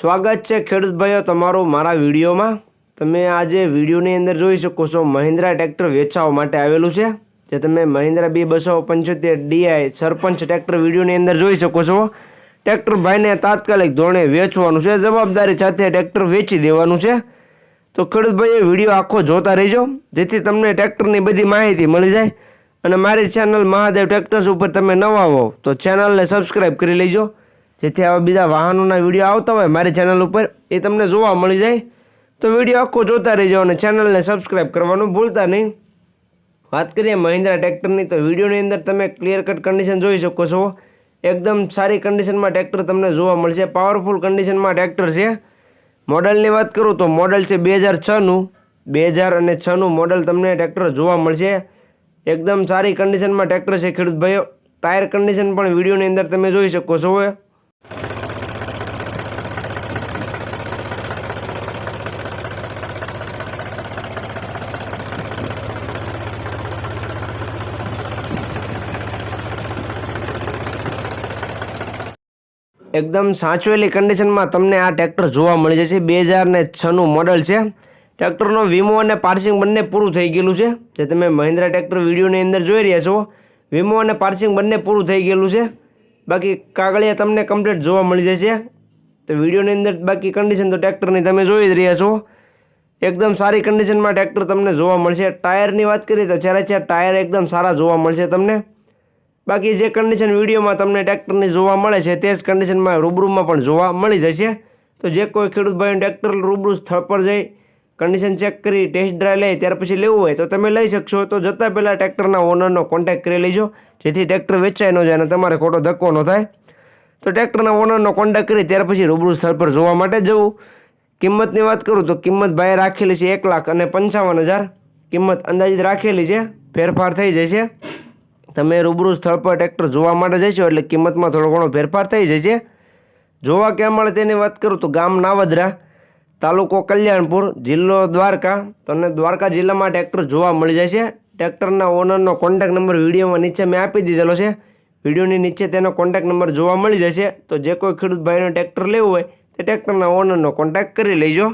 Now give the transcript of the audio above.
સ્વાગત છે ખેડૂત ભાઈઓ તમારું મારા વિડીયોમાં. તમે આજે વિડીયોની અંદર જોઈ શકો છો મહિન્દ્રા ટ્રેક્ટર વેચાવા માટે આવેલું છે, જે તમે મહિન્દ્રા બી બસો પંચોતેર ડીઆઈ સરપંચ ટ્રેક્ટર વિડીયોની અંદર જોઈ શકો છો. ટ્રેક્ટર ભાઈને તાત્કાલિક ધોરણે વેચવાનું છે, જવાબદારી સાથે ટ્રેક્ટર વેચી દેવાનું છે. તો ખેડૂત ભાઈએ વીડિયો આખો જોતા રહેજો, જેથી તમને ટ્રેક્ટરની બધી માહિતી મળી જાય. અને મારી ચેનલ મહાદેવ ટ્રેક્ટર્સ ઉપર તમે નવા હો તો ચેનલને સબસ્ક્રાઈબ કરી લેજો. જેથી આવા બીજા વાહનોના વીડિયો આવતા હોય મારી ચેનલ ઉપર, એ તમને જોવા મળી જાય. તો વીડિયો આખો જોતા રહેજો અને ચેનલને સબસ્ક્રાઈબ કરવાનું ભૂલતા નહીં. વાત કરીએ મહિન્દ્રા ટ્રેક્ટરની, તો વિડીયોની અંદર તમે ક્લિયર કટ કન્ડિશન જોઈ શકો છો. એકદમ સારી કન્ડિશનમાં ટ્રેક્ટર તમને જોવા મળશે. પાવરફુલ કન્ડિશનમાં ટ્રેક્ટર છે. મોડલની વાત કરું તો મોડલ છે બે હજાર છનું બે હજાર અને છનું મોડલ તમને ટ્રેક્ટર જોવા મળશે. એકદમ સારી કન્ડિશનમાં ટ્રેક્ટર છે ખેડૂત ભાઈઓ. ટાયર કન્ડિશન પણ વિડીયોની અંદર તમે જોઈ શકો છો. એકદમ સાચવેલી કન્ડિશનમાં તમને આ ટ્રેક્ટર જોવા મળી જશે. બે હજાર ને છનું મોડલ છે. ટ્રેક્ટરનો વીમો અને પાર્સિંગ બંને પૂરું થઈ ગયેલું છે. જે તમે મહિન્દ્રા ટ્રેક્ટર વિડીયોની અંદર જોઈ રહ્યા છો. વીમો અને પાર્સિંગ બંને પૂરું થઈ ગયેલું છે. બાકી કાગળિયા તમને કમ્પ્લીટ જોવા મળી જશે. તો વિડીયોની અંદર બાકી કન્ડિશન તો ટ્રેક્ટરની તમે જોઈ જ રહ્યા છો. એકદમ સારી કન્ડિશનમાં ટ્રેક્ટર તમને જોવા મળશે. ટાયરની વાત કરીએ તો ચારે ચાર ટાયર એકદમ સારા જોવા મળશે તમને. બાકી જે કન્ડિશન વિડીયોમાં તમને ટ્રેક્ટરની જોવા મળે છે, તે જ કન્ડિશનમાં રૂબરૂમાં પણ જોવા મળી જશે. તો જે કોઈ ખેડૂત ભાઈને ટ્રેક્ટર રૂબરૂ સ્થળ પર જઈ કન્ડિશન ચેક કરી ટેસ્ટ ડ્રાઈવ લે ત્યાર પછી લેવું હોય તો તમે લઈ શકશો. તો જતાં પહેલાં ટ્રેક્ટરના ઓનરનો કોન્ટેક્ટ કરી લેજો, જેથી ટ્રેક્ટર વેચાઈ ન જાય અને તમારે ખોટો ધક્કો ન થાય. તો ટ્રેક્ટરના ઓનરનો કોન્ટેક્ટ કરી, ત્યાર પછી રૂબરૂ સ્થળ પર જોવા માટે જવું. કિંમતની વાત કરું તો કિંમત ભાઈએ રાખેલી છે એક લાખ અને પંચાવન હજાર. કિંમત અંદાજિત રાખેલી છે, ફેરફાર થઈ જશે. તમે રૂબરૂ સ્થળ પર ટ્રેક્ટર જોવા માટે જશો એટલે કિંમતમાં થોડો ઘણો ફેરફાર થઈ જશે. જોવા ક્યાં મળે તેની વાત કરું તો ગામ નાવદરા, તાલુકો કલ્યાણપુર, જિલ્લો દ્વારકા. તમને દ્વારકા જિલ્લામાં ટ્રેક્ટર જોવા મળી જશે. ટ્રેક્ટરના ઓનરનો કોન્ટેક નંબર વિડીયોમાં નીચે મેં આપી દીધેલો છે. વિડીયોની નીચે તેનો કોન્ટેક્ટ નંબર જોવા મળી જશે. તો જે કોઈ ખેડૂત ભાઈનો ટ્રેક્ટર લેવું હોય તે ટ્રેક્ટરના ઓનરનો કોન્ટેક્ટ કરી લેજો.